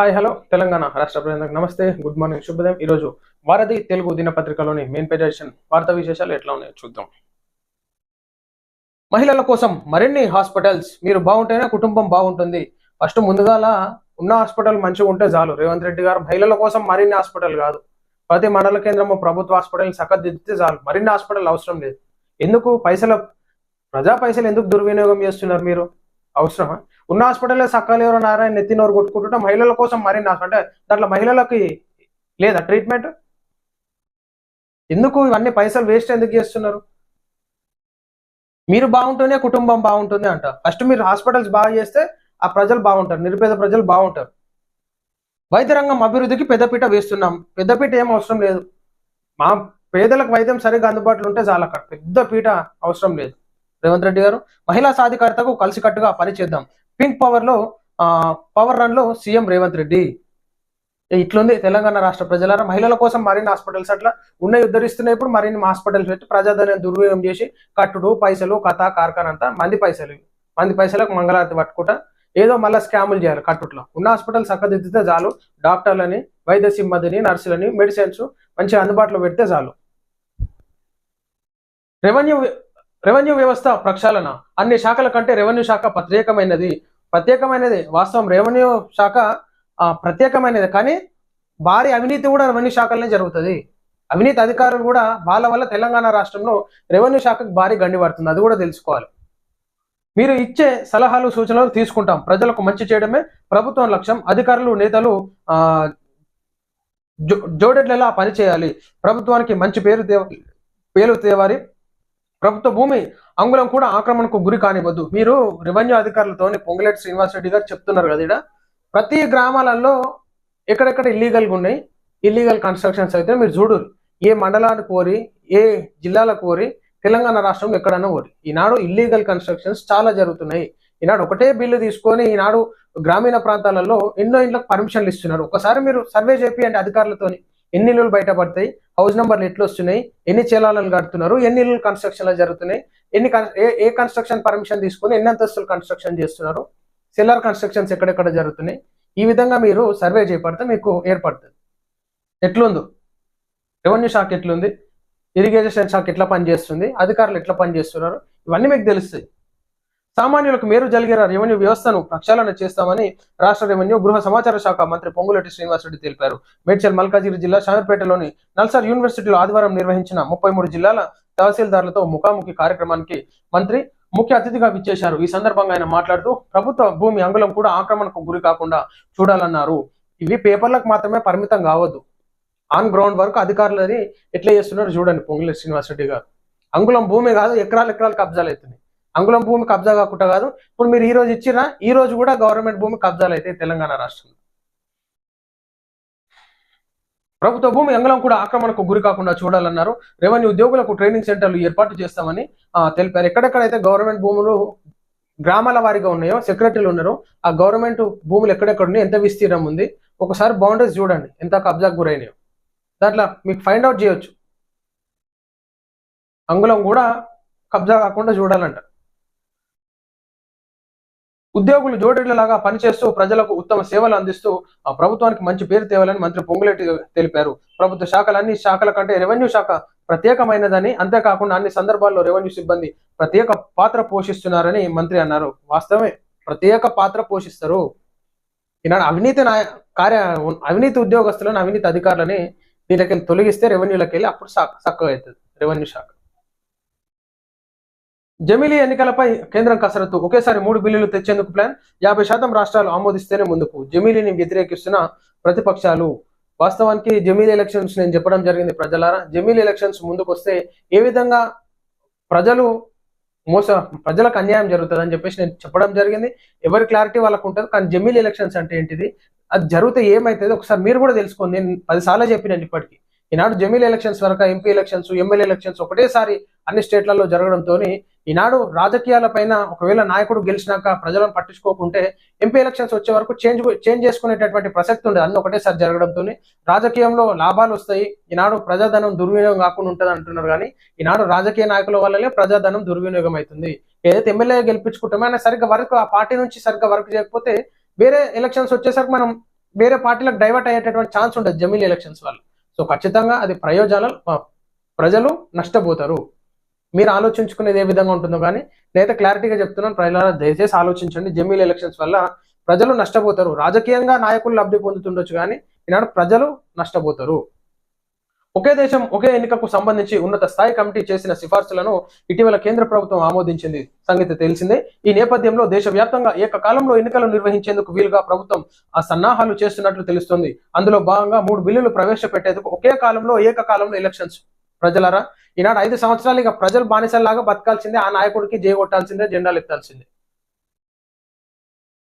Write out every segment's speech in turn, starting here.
Hi hello Telangana రాష్ట్ర ప్రజలకు నమస్తే. గుడ్ మార్నింగ్ శుభోదయం. ఈరోజు వారధి తెలుగు దినపత్రికలోని మెయిన్ పేజ్ ఎడిషన్ వార్తా విశేషాలు ఎట్లా ఉన్నాయో చూద్దాం. మహిళల కోసం మరిన్ని హాస్పిటల్స్. మీరు బాగుంటేనే కుటుంబం బాగుంటుంది. ఫస్ట్ ముందుగాల ఉన్న హాస్పిటల్ మంచిగా ఉంటే చాలు. రేవంత్ రెడ్డి గారు మహిళల కోసం మరిన్ని హాస్పిటల్ కాదు. ప్రతి మండల కేంద్రము ప్రభుత్వ హాస్పిటల్ సక్కదిద్దితే చాలు. మరిన్ని హాస్పిటల్ అవసరం లేదు. ఎందుకు? పైసల ప్రజా పైసలు ఎందుకు దుర్వినియోగం చేస్తున్నారు మీరు? అవసరమా? ఉన్న హాస్పిటల్లో సకాలు నారాయణ నెత్తినోరు కొట్టుకుంటుంటే మహిళల కోసం మరి అంటే దాంట్లో మహిళలకి లేదా ట్రీట్మెంట్ ఎందుకు ఇవన్నీ పైసలు వేస్ట్ ఎందుకు చేస్తున్నారు? మీరు బాగుంటేనే కుటుంబం బాగుంటుంది అంట. ఫస్ట్ మీరు హాస్పిటల్స్ బాగా చేస్తే ఆ ప్రజలు బాగుంటారు. నిరుపేద ప్రజలు బాగుంటారు. వైద్య రంగం అభివృద్ధికి పెద్దపీట వేస్తున్నాం. పెద్దపీట ఏం అవసరం లేదు. మా పేదలకు వైద్యం సరిగ్గా అందుబాటులో ఉంటే చాలా అక్కడ పెద్ద పీట అవసరం లేదు. రేవంత్ రెడ్డి గారు మహిళా సాధికారతకు కలిసికట్టుగా పనిచేద్దాం పింక్ పవర్లో పవర్ రన్లో సీఎం రేవంత్ రెడ్డి. ఇట్లుంది తెలంగాణ రాష్ట్ర ప్రజలారా? మహిళల కోసం మరిన్ని హాస్పిటల్స్ అట్లా ఉన్నాయి ఉద్ధరిస్తున్నాయి ఇప్పుడు. మరిన్ని హాస్పిటల్స్ పెట్టి ప్రజాధనం దుర్వినియోగం చేసి కట్టుడు పైసలు కథ కార్ఖాన అంతా మంది పైసలు. మంది పైసలకు మంగళారతి పట్టుకుంటా ఏదో మళ్ళీ స్కాములు చేయాలి కట్టుట్లో. ఉన్న హాస్పిటల్ చక్కదిద్దితే చాలు. డాక్టర్లని వైద్య సిబ్బందిని నర్సులని మెడిసిన్స్ మంచిగా అందుబాటులో పెడితే చాలు. రెవెన్యూ రెవెన్యూ వ్యవస్థ ప్రక్షాళన. అన్ని శాఖల కంటే రెవెన్యూ శాఖ ప్రత్యేకమైనది. ప్రత్యేకమైనది. వాస్తవం రెవెన్యూ శాఖ ప్రత్యేకమైనది. కానీ భారీ అవినీతి కూడా రెవెన్యూ శాఖలనే జరుగుతుంది. అవినీతి అధికారులు కూడా వాళ్ళ వల్ల తెలంగాణ రాష్ట్రంలో రెవెన్యూ శాఖకు భారీ గండి పడుతుంది. అది కూడా తెలుసుకోవాలి. మీరు ఇచ్చే సలహాలు సూచనలు తీసుకుంటాం. ప్రజలకు మంచి చేయడమే ప్రభుత్వం లక్ష్యం. అధికారులు నేతలు ఆ జో జోడెడ్లలా పనిచేయాలి. ప్రభుత్వానికి మంచి పేరు పేరు తేవాలి. ప్రభుత్వ భూమి అంగుళం కూడా ఆక్రమణకు గురి కానివ్వద్దు. మీరు రెవెన్యూ అధికారులతోని పొంగులేటి శ్రీనివాస్ రెడ్డి గారు చెప్తున్నారు కదా ఇక్కడ ప్రతి గ్రామాలలో ఎక్కడెక్కడ ఇల్లీగల్గా ఉన్నాయి ఇల్లీగల్ కన్స్ట్రక్షన్స్ అయితే మీరు చూడరు ఏ మండలానికి కోరి ఏ జిల్లాలకు కోరి తెలంగాణ రాష్ట్రంలో ఎక్కడైనా కోరి. ఈనాడు ఇల్లీగల్ కన్స్ట్రక్షన్స్ చాలా జరుగుతున్నాయి. ఈనాడు ఒకటే బిల్లు తీసుకొని ఈనాడు గ్రామీణ ప్రాంతాలలో ఎన్నో ఇండ్లకు పర్మిషన్లు ఇస్తున్నారు. ఒకసారి మీరు సర్వే చేపియండి అధికారులతోని. ఎన్ని ఇల్లులు బయటపడతాయి? హౌస్ నెంబర్లు ఎట్లు వస్తున్నాయి ఎన్ని చలాలను కడుతున్నారు? ఎన్ని ఇల్లు కన్స్ట్రక్షన్లు జరుగుతున్నాయి? ఎన్ని కన్- ఏ ఏ కన్స్ట్రక్షన్ పర్మిషన్ తీసుకొని ఎన్ని అంతస్తులు కన్స్ట్రక్షన్ చేస్తున్నారు? సెల్లార్ కన్స్ట్రక్షన్స్ ఎక్కడెక్కడ జరుగుతున్నాయి? ఈ విధంగా మీరు సర్వే చేపడితే మీకు ఏర్పడుతుంది. ఎట్లుందో? రెవెన్యూ శాఖ ఎట్లుంది? ఇరిగేషన్ శాఖ ఎట్లా పనిచేస్తుంది? అధికారులు ఎట్లా పనిచేస్తున్నారు? ఇవన్నీ మీకు తెలుస్తాయి. సామాన్యులకు మేలు జరిగే రెవెన్యూ వ్యవస్థను ప్రక్షాళన చేస్తామని రాష్ట్ర రెవెన్యూ గృహ సమాచార శాఖ మంత్రి పొంగులటి శ్రీనివాసరెడ్డి తెలిపారు. మేడ్చల్ మల్కాజిగిరి జిల్లా షామీర్పేటలోని నల్సార్ యూనివర్సిటీలో ఆదివారం నిర్వహించిన ముప్పై మూడు జిల్లాల తహసీల్దారులతో ముఖాముఖి కార్యక్రమానికి మంత్రి ముఖ్య అతిథిగా విచ్చేశారు. ఈ సందర్భంగా ఆయన మాట్లాడుతూ ప్రభుత్వ భూమి అంగుళం కూడా ఆక్రమణకు గురి కాకుండా చూడాలన్నారు. ఇవి పేపర్లకు మాత్రమే పరిమితం కావద్దు. ఆన్ గ్రౌండ్ వరకు అధికారులని ఎట్లా చేస్తున్నారు చూడండి పొంగులేటి శ్రీనివాసరెడ్డి గారు. అంగుళం భూమి కాదు ఎకరాలు ఎకరాలు కబ్జాలు అవుతున్నాయి అంగుళం భూమి కబ్జా కాకుండా కాదు. ఇప్పుడు మీరు ఈ రోజు ఇచ్చినా ఈ రోజు కూడా గవర్నమెంట్ భూమి కబ్జాలు అయితే తెలంగాణ రాష్ట్రంలో. ప్రభుత్వ భూమి అంగళం కూడా ఆక్రమణకు గురి కాకుండా చూడాలన్నారు. రెవెన్యూ ఉద్యోగులకు ట్రైనింగ్ సెంటర్లు ఏర్పాటు చేస్తామని తెలిపారు. ఎక్కడెక్కడైతే గవర్నమెంట్ భూములు గ్రామాల వారిగా ఉన్నాయో సెక్రటరీలు ఉన్నారో ఆ గవర్నమెంట్ భూములు ఎక్కడెక్కడ ఉన్నాయో ఎంత విస్తీర్ణం ఉంది ఒకసారి బౌండరీస్ చూడండి. ఎంత కబ్జాకు గురైనాయో. దాంట్లో మీకు ఫైండ్ అవుట్ చేయొచ్చు. అంగుళం కూడా కబ్జా కాకుండా చూడాలంట. ఉద్యోగులు జోడేళ్ళలాగా పనిచేస్తూ ప్రజలకు ఉత్తమ సేవలు అందిస్తూ ఆ ప్రభుత్వానికి మంచి పేరు తేవాలని మంత్రి పొంగులేటి తెలిపారు. ప్రభుత్వ శాఖలు అన్ని శాఖల కంటే రెవెన్యూ శాఖ ప్రత్యేకమైనదని అంతేకాకుండా అన్ని సందర్భాల్లో రెవెన్యూ సిబ్బంది ప్రత్యేక పాత్ర పోషిస్తున్నారని మంత్రి అన్నారు. వాస్తవమే ప్రత్యేక పాత్ర పోషిస్తారు. ఈనాడు అవినీతి నాయ కార్య అవినీతి ఉద్యోగస్తులను అవినీతి అధికారులని దీనికి తొలగిస్తే రెవెన్యూలకు వెళ్ళి అప్పుడు సక్క చక్కగా అవుతుంది రెవెన్యూ శాఖ. జమిలీ ఎన్నికలపై కేంద్రం కసరత్తు. ఒకేసారి మూడు బిల్లులు తెచ్చేందుకు ప్లాన్. యాభై శాతం రాష్ట్రాలు ఆమోదిస్తేనే ముందుకు. జమీలీని వ్యతిరేకిస్తున్న ప్రతిపక్షాలు. వాస్తవానికి జమీలీ ఎలక్షన్స్ నేను చెప్పడం జరిగింది ప్రజలారా. జమీలీ ఎలక్షన్స్ ముందుకు వస్తే ఏ విధంగా ప్రజలు మోస ప్రజలకు అన్యాయం జరుగుతుంది అని చెప్పేసి నేను చెప్పడం జరిగింది. ఎవరి క్లారిటీ వాళ్ళకు ఉంటుంది. కానీ జమీలీ ఎలక్షన్స్ అంటే ఏంటిది? అది జరిగితే ఏమైతుంది? ఒకసారి మీరు కూడా తెలుసుకోండి. నేను పదిసార్లు చెప్పినాను ఇప్పటికీ. ఈనాడు జమీల్ ఎలక్షన్స్ వరకు ఎంపీ ఎలక్షన్స్ ఎమ్మెల్యే ఎలక్షన్స్ ఒకటేసారి అన్ని స్టేట్లలో జరగడంతో ఈనాడు రాజకీయాల పైన ఒకవేళ నాయకుడు గెలిచినాక ప్రజలను పట్టించుకోకుంటే ఎంపీ ఎలక్షన్స్ వచ్చే వరకు చేంజ్ చేంజ్ చేసుకునేటటువంటి ప్రసక్తి ఉండదు అన్ని ఒకటేసారి జరగడంతో రాజకీయంలో లాభాలు వస్తాయి. ఈనాడు ప్రజాధనం దుర్వినియోగం కాకుండా ఉంటుంది అంటున్నారు కానీ ఈనాడు రాజకీయ నాయకుల వల్లనే ప్రజాధనం దుర్వినియోగం అవుతుంది. ఏదైతే ఎమ్మెల్యే గెలిపించుకుంటామో ఆయన సరిగ్గా వర్క్ ఆ పార్టీ నుంచి సరిగ్గా వర్క్ చేయకపోతే వేరే ఎలక్షన్స్ వచ్చేసరికి మనం వేరే పార్టీలకు డైవర్ట్ అయ్యేటటువంటి ఛాన్స్ ఉంటుంది జమీల్ ఎలక్షన్స్ వల్ల. సో ఖచ్చితంగా అది ప్రయోజనాలు ప్రజలు నష్టపోతారు. మీరు ఆలోచించుకునేది ఏ విధంగా ఉంటుందో కానీ నేనైతే క్లారిటీగా చెప్తున్నాను ప్రజల దయచేసి ఆలోచించండి. జమీల్ ఎలక్షన్స్ వల్ల ప్రజలు నష్టపోతారు. రాజకీయంగా నాయకులు లబ్ధి పొందుతుండొచ్చు కానీ ఈనాడు ప్రజలు నష్టపోతారు. ఒకే దేశం ఒకే ఎన్నికకు సంబంధించి ఉన్నత స్థాయి కమిటీ చేసిన సిఫార్సులను ఇటీవల కేంద్ర ప్రభుత్వం ఆమోదించింది. సంగతి తెలిసిందే ఈ నేపథ్యంలో దేశవ్యాప్తంగా ఏకకాలంలో ఎన్నికలు నిర్వహించేందుకు వీలుగా ప్రభుత్వం ఆ సన్నాహాలు చేస్తున్నట్లు తెలుస్తోంది. అందులో భాగంగా మూడు బిల్లులు ప్రవేశపెట్టేందుకు ఒకే కాలంలో ఏకకాలంలో ఎలక్షన్స్ ప్రజలరా ఈనాడు ఐదు సంవత్సరాలు ఇక ప్రజలు బానిసల్లాగా బతకాల్సిందే ఆ నాయకుడికి జై కొట్టాల్సిందే జెండాలు ఎత్తాల్సిందే.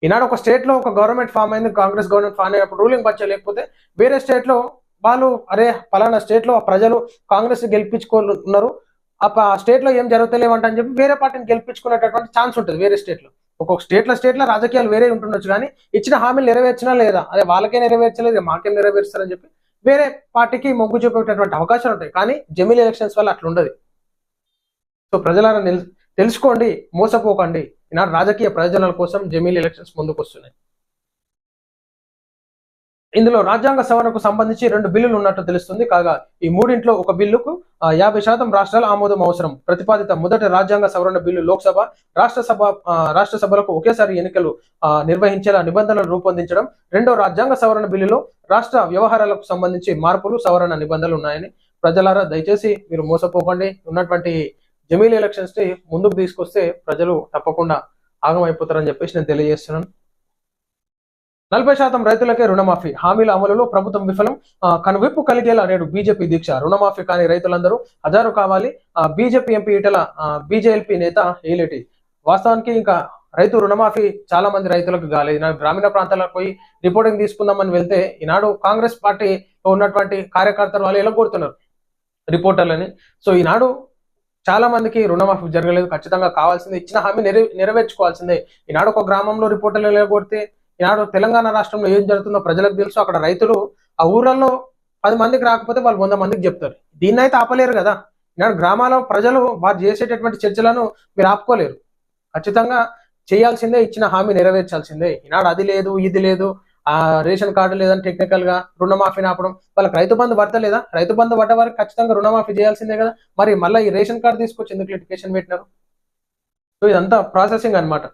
ఈనాడు ఒక స్టేట్లో ఒక గవర్నమెంట్ ఫామ్ అయింది కాంగ్రెస్ గవర్నమెంట్ ఫామ్ అయినప్పుడు రూలింగ్ బచ్చ లేకపోతే వేరే స్టేట్లో వాళ్ళు అరే పలానా స్టేట్లో ప్రజలు కాంగ్రెస్ గెలిపించుకున్నారు ఆ స్టేట్లో ఏం జరుగుతలేవంట అని చెప్పి వేరే పార్టీని గెలిపించుకునేటటువంటి ఛాన్స్ ఉంటుంది వేరే స్టేట్లో ఒక్కొక్క స్టేట్ల స్టేట్లో రాజకీయాలు వేరే ఉంటుండొచ్చు కానీ ఇచ్చిన హామీలు నెరవేర్చినా లేదా అదే వాళ్ళకే నెరవేర్చలేదు మాకేం నెరవేరుస్తారని చెప్పి వేరే పార్టీకి మొగ్గు చూపేటటువంటి అవకాశాలు ఉంటాయి. కానీ జమీల్ ఎలక్షన్స్ వల్ల అట్లా ఉండదు. సో ప్రజలను తెలుసుకోండి మోసపోకండి. ఈనాడు రాజకీయ ప్రయోజనాల కోసం జమీల్ ఎలక్షన్స్ ముందుకు వస్తున్నాయి ఇందులో రాజ్యాంగ సవరణకు సంబంధించి రెండు బిల్లులు ఉన్నట్టు తెలుస్తుంది. కాగా ఈ మూడింట్లో ఒక బిల్లుకు యాభై శాతం రాష్ట్రాల ఆమోదం అవసరం. ప్రతిపాదిత మొదటి రాజ్యాంగ సవరణ బిల్లు లోక్సభ రాష్ట్ర సభ రాష్ట్ర సభలకు ఒకేసారి ఎన్నికలు నిర్వహించేలా నిబంధనలు రూపొందించడం. రెండో రాజ్యాంగ సవరణ బిల్లులో రాష్ట్ర వ్యవహారాలకు సంబంధించి మార్పులు సవరణ నిబంధనలు ఉన్నాయని ప్రజలారా దయచేసి మీరు మోసపోకండి. ఉన్నటువంటి జమీల్ ఎలక్షన్స్ని ముందుకు తీసుకొస్తే ప్రజలు తప్పకుండా ఆగమైపోతారని చెప్పేసి నేను తెలియజేస్తున్నాను. నలభై శాతం రైతులకే రుణమాఫీ. హామీల అమలులో ప్రభుత్వం విఫలం. కనువిప్పు కలిగేలా నేడు బీజేపీ దీక్ష. రుణమాఫీ కాని రైతులందరూ హజారు కావాలి. ఆ, బీజేపీ ఎంపీ ఈటల బీజేఎల్పీ నేత ఏలేటి. వాస్తవానికి ఇంకా రైతు రుణమాఫీ చాలా మంది రైతులకు కాలేదు ఈనాడు గ్రామీణ ప్రాంతాలకు పోయి రిపోర్టింగ్ తీసుకుందామని వెళ్తే ఈనాడు కాంగ్రెస్ పార్టీలో ఉన్నటువంటి కార్యకర్తలు వాళ్ళు ఎలా కోరుతున్నారు రిపోర్టర్లని. సో ఈనాడు చాలా మందికి రుణమాఫీ జరగలేదు. ఖచ్చితంగా కావాల్సిందే. ఇచ్చిన హామీ నెరవే నెరవేర్చుకోవాల్సిందే. ఈనాడు ఒక గ్రామంలో రిపోర్టర్లు ఎలగొడితే ఈనాడు తెలంగాణ రాష్ట్రంలో ఏం జరుగుతుందో ప్రజలకు తెలుసు. అక్కడ రైతులు ఆ ఊర్లలో పది మందికి రాకపోతే వాళ్ళు వంద మందికి చెప్తారు. దీన్ని అయితే ఆపలేరు కదా. ఈనాడు గ్రామాల ప్రజలు వారు చేసేటటువంటి చర్చలను మీరు ఆపుకోలేరు. ఖచ్చితంగా చేయాల్సిందే ఇచ్చిన హామీ నెరవేర్చాల్సిందే. ఈనాడు అది లేదు ఇది లేదు ఆ రేషన్ కార్డు లేదని టెక్నికల్గా రుణమాఫీని ఆపడం. వాళ్ళకి రైతు బంధు పడతలేదా? రైతు బంధు పడ్డ వారికి ఖచ్చితంగా రుణమాఫీ చేయాల్సిందే కదా. మరి మళ్ళీ ఈ రేషన్ కార్డు తీసుకొచ్చి ఎందుకు లిటికేషన్ పెట్టినారు? సో ఇదంతా ప్రాసెసింగ్ అన్నమాట.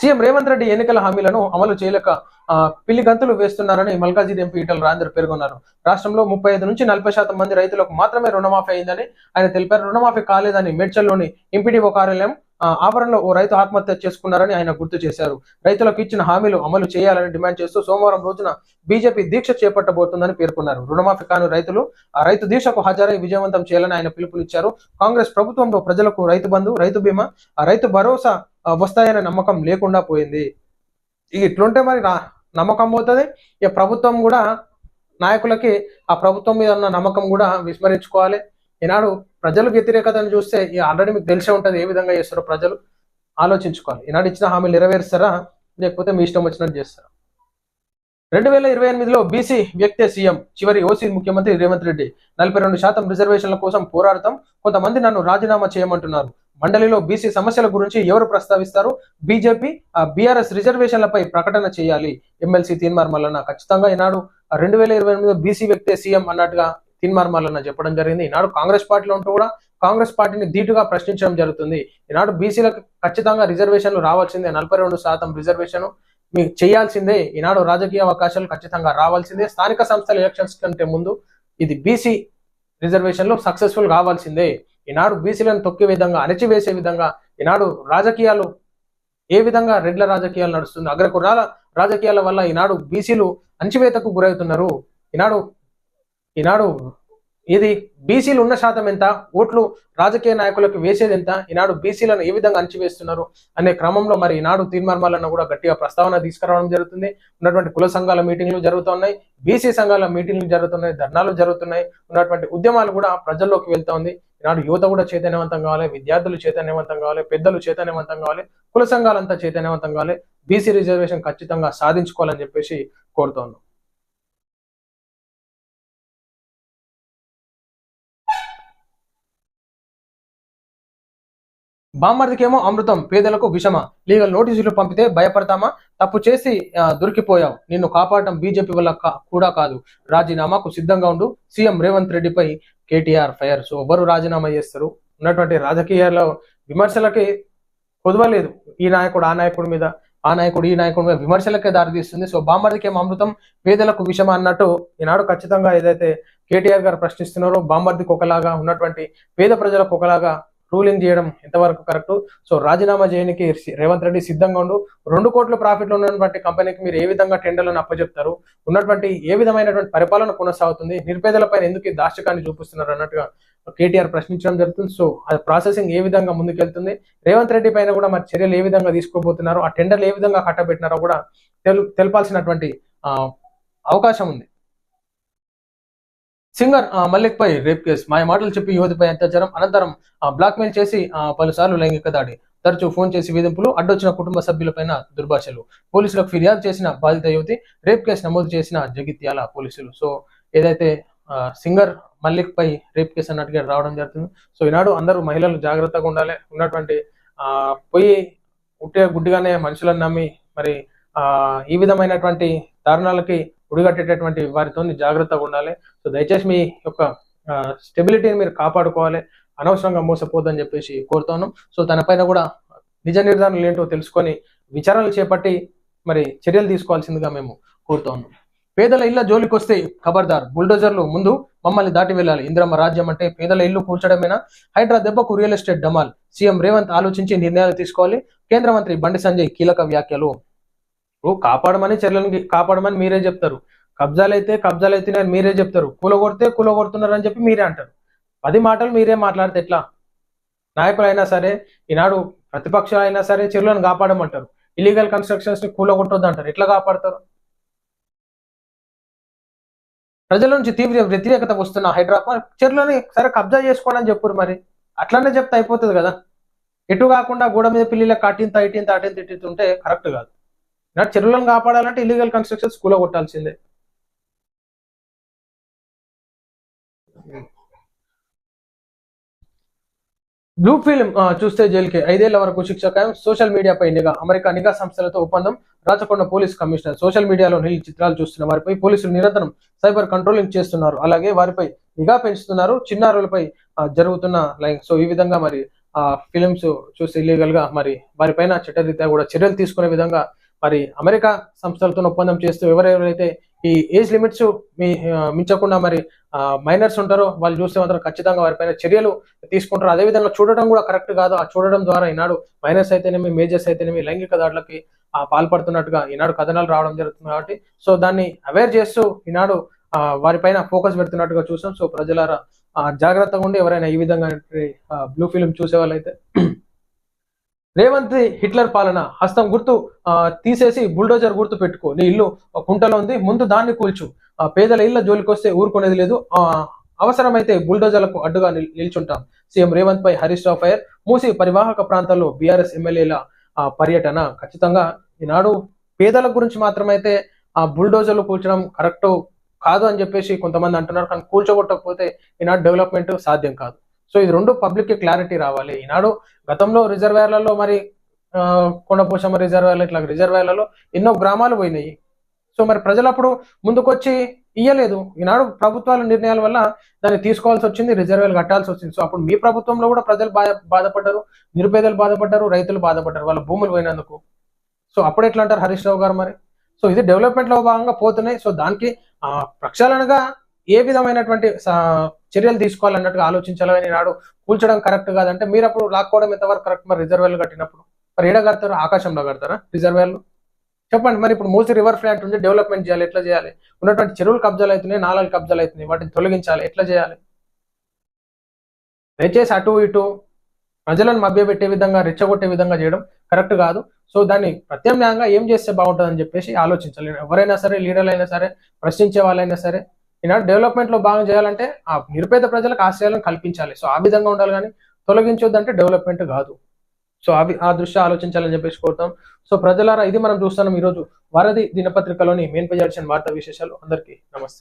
సీఎం రేవంత్ రెడ్డి ఎన్నికల హామీలను అమలు చేయలేక ఆ, పిల్లి గంతులు వేస్తున్నారని మల్కాజిద్ ఎంపీ ఈటల రాజేందర్ పేర్కొన్నారు. రాష్ట్రంలో ముప్పై ఐదు నుంచి నలభై శాతం మంది రైతులకు మాత్రమే రుణమాఫీ అయిందని ఆయన తెలిపారు. రుణమాఫీ కాలేదని మేడ్చల్లోని ఎంపీడీఓ కార్యాలయం ఆవరణలో ఓ రైతు ఆత్మహత్య చేసుకున్నారని ఆయన గుర్తు చేశారు. రైతులకు ఇచ్చిన హామీలు అమలు చేయాలని డిమాండ్ చేస్తూ సోమవారం రోజున బీజేపీ దీక్ష చేపట్టబోతుందని పేర్కొన్నారు. రుణమాఫీ కాని రైతులు ఆ రైతు దీక్షకు హాజరై విజయవంతం చేయాలని ఆయన పిలుపునిచ్చారు. కాంగ్రెస్ ప్రభుత్వంలో ప్రజలకు రైతు బంధు రైతు బీమా రైతు భరోసా వస్తాయనే నమ్మకం లేకుండా పోయింది. ఇక ఇట్లుంటే మరి నా- నమ్మకం పోతుంది. ఇక ప్రభుత్వం కూడా నాయకులకి ఆ ప్రభుత్వం మీద ఉన్న నమ్మకం కూడా విస్మరించుకోవాలి. ఈనాడు ప్రజలు వ్యతిరేకతను చూస్తే ఆల్రెడీ మీకు తెలిసే ఉంటుంది ఏ విధంగా చేస్తారో ప్రజలు ఆలోచించుకోవాలి. ఈనాడు ఇచ్చిన హామీలు నెరవేరుస్తారా? లేకపోతే మీ ఇష్టం వచ్చినట్టు చేస్తారా? రెండు వేల ఇరవై ఎనిమిదిలో బీసీ వ్యక్తే సీఎం చివరి ఓసీ ముఖ్యమంత్రి రేవంత్ రెడ్డి. నలభై రెండు శాతం రిజర్వేషన్ల కోసం పోరాడతాం. కొంతమంది నన్ను రాజీనామా చేయమంటున్నారు. మండలిలో బీసీ సమస్యల గురించి ఎవరు ప్రస్తావిస్తారు? బీజేపీ బీఆర్ఎస్ రిజర్వేషన్లపై ప్రకటన చేయాలి. ఎమ్మెల్సీ తీన్మార్ మల్లన్న ఖచ్చితంగా ఈనాడు రెండు వేల ఇరవై ఎనిమిదిలో బీసీ వ్యక్తే సీఎం అన్నట్టుగా తీన్మార్ మల్లన్న చెప్పడం జరిగింది. ఈనాడు కాంగ్రెస్ పార్టీలో ఉంటూ కూడా కాంగ్రెస్ పార్టీని ధీటుగా ప్రశ్నించడం జరుగుతుంది. ఈనాడు బీసీలకు ఖచ్చితంగా రిజర్వేషన్లు రావాల్సిందే. నలభై రెండు శాతం రిజర్వేషన్ మీకు చేయాల్సిందే. ఈనాడు రాజకీయ అవకాశాలు ఖచ్చితంగా రావాల్సిందే. స్థానిక సంస్థల ఎలక్షన్స్ కంటే ముందు ఇది బీసీ రిజర్వేషన్లు సక్సెస్ఫుల్ కావాల్సిందే. ఈనాడు బీసీలను తొక్కే విధంగా అణచివేసే విధంగా ఈనాడు రాజకీయాలు ఏ విధంగా రెడ్ల రాజకీయాలు నడుస్తుంది అగ్రకురాల రాజకీయాల వల్ల ఈనాడు బీసీలు అణచివేతకు గురవుతున్నారు. ఈనాడు ఈనాడు ఇది బీసీలు ఉన్న శాతం ఎంత ఓట్లు రాజకీయ నాయకులకు వేసేది ఎంత ఈనాడు బీసీలను ఏ విధంగా అణచివేస్తున్నారు అనే క్రమంలో మరి ఈనాడు తీర్మానాలను కూడా గట్టిగా ప్రస్తావన తీసుకురావడం జరుగుతుంది. ఉన్నటువంటి కుల సంఘాల మీటింగ్లు జరుగుతున్నాయి బీసీ సంఘాల మీటింగ్లు జరుగుతున్నాయి ధర్నాలు జరుగుతున్నాయి ఉన్నటువంటి ఉద్యమాలు కూడా ప్రజల్లోకి వెళ్తా ఉంది. ఈనాడు యువత కూడా చైతన్యవంతం కావాలి విద్యార్థులు చైతన్యవంతం కావాలి పెద్దలు చైతన్యవంతం కావాలి కుల సంఘాలంతా చైతన్యవంతం కావాలి బీసీ రిజర్వేషన్ ఖచ్చితంగా సాధించుకోవాలని చెప్పేసి కోరుతున్నాం బామ్మర్దికేమో అమృతం పేదలకు విషమ? లీగల్ నోటీసులు పంపితే భయపడతామా? తప్పు చేసి దొరికిపోయావు. నిన్ను కాపాడటం బీజేపీ వల్ల కా- కూడా కాదు. రాజీనామాకు సిద్ధంగా ఉండు. సీఎం రేవంత్ రెడ్డిపై కేటీఆర్ ఫైర్. సో ఎవరు రాజీనామా చేస్తారు? ఉన్నటువంటి రాజకీయాల్లో విమర్శలకి కుదవలేదు ఈ నాయకుడు ఆ నాయకుడి మీద ఆ నాయకుడు ఈ నాయకుడి మీద విమర్శలకే దారితీస్తుంది సో బామ్మర్దికేం అమృతం? పేదలకు విషమ అన్నట్టు ఈనాడు ఖచ్చితంగా ఏదైతే కేటీఆర్ గారు ప్రశ్నిస్తున్నారో బామ్మర్దికి ఒకలాగా ఉన్నటువంటి పేద ప్రజలకు ఒకలాగా రూలింగ్ చేయడం ఎంతవరకు కరెక్ట్. సో రాజీనామా చేయడానికి రేవంత్ రెడ్డి సిద్ధంగా ఉండు. రెండు కోట్ల ప్రాఫిట్లు ఉన్నటువంటి కంపెనీకి మీరు ఏ విధంగా టెండర్లను అప్పచెప్తారు? ఉన్నటువంటి ఏ విధమైనటువంటి పరిపాలన కొనసాగుతుంది? నిరుపేదలపైన ఎందుకు ఈ దాష్టికాన్ని చూపిస్తున్నారు అన్నట్టుగా కేటీఆర్ ప్రశ్నించడం జరుగుతుంది. సో అది ప్రాసెసింగ్ ఏ విధంగా ముందుకెళ్తుంది? రేవంత్ రెడ్డి పైన కూడా మరి చర్యలు ఏ విధంగా తీసుకోబోతున్నారు? ఆ టెండర్లు ఏ విధంగా కట్టబెట్టినారో కూడా తెలు తెలపాల్సినటువంటి అవకాశం ఉంది. సింగర్ ఆ, మల్లిక్ పై రేప్ కేసు. మాయ మాటలు చెప్పి యువతిపై అత్యాచారం అనంతరం బ్లాక్మెయిల్ చేసి ఆ, పలుసార్లు లైంగిక దాడి. తరచూ ఫోన్ చేసి వేధింపులు అడ్డొచ్చిన కుటుంబ సభ్యులపైన దుర్భాషలు. పోలీసులకు ఫిర్యాదు చేసిన బాధిత యువతి రేప్ కేసు నమోదు చేసిన జగిత్యాల పోలీసులు. సో ఏదైతే సింగర్ మల్లిక్ పై రేప్ కేసు అన్నట్టుగా రావడం జరుగుతుంది. సో ఈనాడు అందరూ మహిళలు జాగ్రత్తగా ఉండాలి. ఉన్నటువంటి ఆ పోయి ఉట్టే గుడ్డిగానే మనుషులను నమ్మి మరి ఆ ఈ విధమైనటువంటి దారుణాలకి ఉడిగట్టేటటువంటి వారితో జాగ్రత్తగా ఉండాలి. సో దయచేసి మీ యొక్క స్టెబిలిటీని మీరు కాపాడుకోవాలి. అనవసరంగా మోసపోద్దని చెప్పేసి కోరుతాను. సో తనపైన కూడా నిజ నిర్ధారణలు ఏంటో తెలుసుకొని విచారణలు చేపట్టి మరి చర్యలు తీసుకోవాల్సిందిగా మేము కోరుతా పేదల ఇళ్ళ జోలికొస్తే ఖబర్దార్ బుల్డోజర్లు ముందు మమ్మల్ని దాటి వెళ్ళాలి. ఇంద్రమ్మ రాజ్యం అంటే పేదల ఇల్లు కూల్చడమేనా? హైడ్రా దెబ్బకు రియల్ ఎస్టేట్ డమాల్. సీఎం రేవంత్ ఆలోచించి నిర్ణయాలు తీసుకోవాలి. కేంద్ర మంత్రి బండి సంజయ్ కీలక వ్యాఖ్యలు. ఇప్పుడు కాపాడమని చర్యలను కాపాడమని మీరే చెప్తారు. కబ్జాలు అయితే కబ్జాలు అయితే మీరే చెప్తారు. కూలగొడితే కూలగొడుతున్నారు అని చెప్పి మీరే అంటారు. పది మాటలు మీరే మాట్లాడితే ఎట్లా? నాయకులైనా సరే ఈనాడు ప్రతిపక్షాలు అయినా సరే చెరువులను కాపాడమంటారు. ఇలీగల్ కన్స్ట్రక్షన్స్ని కూలగొట్టొద్దు అంటారు ఎట్లా కాపాడతారు? ప్రజల నుంచి తీవ్ర వ్యతిరేకత వస్తున్న హైదరాబాద్ చెరువులని సరే కబ్జా చేసుకోండి అని చెప్పారు మరి. అట్లానే చెప్తే అయిపోతుంది కదా. ఎటు కాకుండా గోడ మీద పిల్లిల కట్టింత ఇట్టింత అటింత ఇట్టింత ఉంటే కరెక్ట్ కాదు. చెరువులను కాపాడాలంటే ఇల్లీగల్ కన్స్ట్రక్షన్స్ కూలగొట్టాల్సిందే. బ్లూ ఫిల్మ్ ఆ, చూస్తే జైలుకి. ఐదేళ్ళ వరకు శిక్ష ఖాయం సోషల్ మీడియాపై నిఘా. అమెరికా నిఘా సంస్థలతో ఒప్పందం. Rachakonda police commissioner. సోషల్ మీడియాలో నిలిచి చిత్రాలు చూస్తున్న వారిపై పోలీసులు నిరంతరం సైబర్ కంట్రోలింగ్ చేస్తున్నారు. అలాగే వారిపై నిఘా పెంచుతున్నారు. చిన్నారులపై జరుగుతున్న లైక్ సో ఈ విధంగా మరి ఆ ఫిలిమ్స్ చూసి ఇల్లీగల్గా మరి వారిపైన చట్టరీత్యా కూడా చర్యలు తీసుకునే విధంగా మరి అమెరికా సంస్థలతో ఒప్పందం చేస్తూ ఎవరెవరైతే ఈ ఏజ్ లిమిట్స్ మీ మించకుండా మరి మైనర్స్ ఉంటారో వాళ్ళు చూస్తే మాత్రం ఖచ్చితంగా వారిపైన చర్యలు తీసుకుంటారు. అదే విధంగా కూడా కరెక్ట్ కాదు. ఆ చూడడం ద్వారా ఈనాడు మైనర్స్ అయితేనేమి మేజర్స్ అయితేనేమి లైంగిక దాడులకి పాల్పడుతున్నట్టుగా ఈనాడు కథనాలు రావడం జరుగుతుంది కాబట్టి సో దాన్ని అవేర్ చేస్తూ ఈనాడు ఆ, వారిపైన ఫోకస్ పెడుతున్నట్టుగా చూసాం. సో ప్రజల జాగ్రత్తగా ఉండి ఎవరైనా ఈ విధంగా బ్లూ ఫిలిం చూసే వాళ్ళైతే రేవంత్ హిట్లర్ పాలన హస్తం గుర్తు తీసేసి బుల్డోజర్ గుర్తు పెట్టుకో. నీ ఇల్లు కుంటలో ఉంది ముందు దాన్ని కూల్చు. ఆ, పేదల ఇళ్ళ జోలికొస్తే ఊరుకునేది లేదు. అవసరమైతే బుల్డోజర్లకు అడ్డుగా నిల్చుంటాం. సీఎం రేవంత్ పై హరీష్ రావు ఫైర్ మూసి పరివాహక ప్రాంతాల్లో బీఆర్ఎస్ ఎమ్మెల్యేల ఆ, పర్యటన ఖచ్చితంగా ఈనాడు పేదల గురించి మాత్రమైతే ఆ బుల్డోజర్లు కూల్చడం కరెక్ట్ కాదు అని చెప్పేసి కొంతమంది అంటున్నారు. కానీ కూల్చగొట్టకపోతే ఈనాడు డెవలప్మెంట్ సాధ్యం కాదు. సో ఇది రెండు పబ్లిక్కి క్లారిటీ రావాలి. ఈనాడు గతంలో రిజర్వేర్లలో మరి కొండపోషమ్మ రిజర్వేర్లు ఇట్లా రిజర్వేర్లలో ఎన్నో గ్రామాలు పోయినాయి. సో మరి ప్రజలు అప్పుడు ముందుకొచ్చి ఇయ్యలేదు. ఈనాడు ప్రభుత్వాల నిర్ణయాల వల్ల దాన్ని తీసుకోవాల్సి వచ్చింది రిజర్వేలు కట్టాల్సి వచ్చింది. సో అప్పుడు మీ ప్రభుత్వంలో కూడా ప్రజలు బాధ బాధపడ్డారు నిరుపేదలు బాధపడ్డారు రైతులు బాధపడ్డారు వాళ్ళ భూములు పోయినందుకు. సో అప్పుడు ఎట్లా అంటారు హరీష్ రావు గారు మరి? సో ఇది డెవలప్మెంట్లో భాగంగా పోతున్నాయి. సో దానికి ప్రక్షాళనగా ఏ విధమైనటువంటి సా- చర్యలు తీసుకోవాలన్నట్టుగా ఆలోచించాలని నాడు కూల్చడం కరెక్ట్ కాదంటే మీరు అప్పుడు లాక్కోవడం ఎంతవరకు కరెక్ట్? మరి రిజర్వేలు కట్టినప్పుడు. మరి ఏడ కడతారు? ఆకాశంలో కడతారా రిజర్వేర్లు చెప్పండి. మరి ఇప్పుడు మూసి రివర్ ఫ్లాంట్ ఉంది డెవలప్మెంట్ చేయాలి ఎట్లా చేయాలి? ఉన్నటువంటి చెరువులు కబ్జాలు అవుతున్నాయి నాలాలు కబ్జాలు అవుతున్నాయి వాటిని తొలగించాలి ఎట్లా చేయాలి? దయచేసి అటు ఇటు ప్రజలను మభ్యపెట్టే విధంగా రెచ్చగొట్టే విధంగా చేయడం కరెక్ట్ కాదు. సో దాన్ని ప్రత్యామ్నాయంగా ఏం చేస్తే బాగుంటుందని చెప్పేసి ఆలోచించాలి. ఎవరైనా సరే లీడర్లు అయినా సరే ప్రశ్నించే వాళ్ళైనా సరే ఈనాడు డెవలప్మెంట్లో భాగం చేయాలంటే ఆ నిరుపేద ప్రజలకు ఆశయాలను కల్పించాలి. సో ఆ విధంగా ఉండాలి కానీ తొలగించొద్దంటే డెవలప్మెంట్ కాదు. సో అవి ఆ దృష్ట్యా ఆలోచించాలని చెప్పేసి కోరుతాం. సో ప్రజలారా ఇది మనం చూస్తున్నాం ఈరోజు వరది దినపత్రికలోని మెయిన్ పేజ్ వార్తా విశేషాలు. అందరికీ నమస్తే.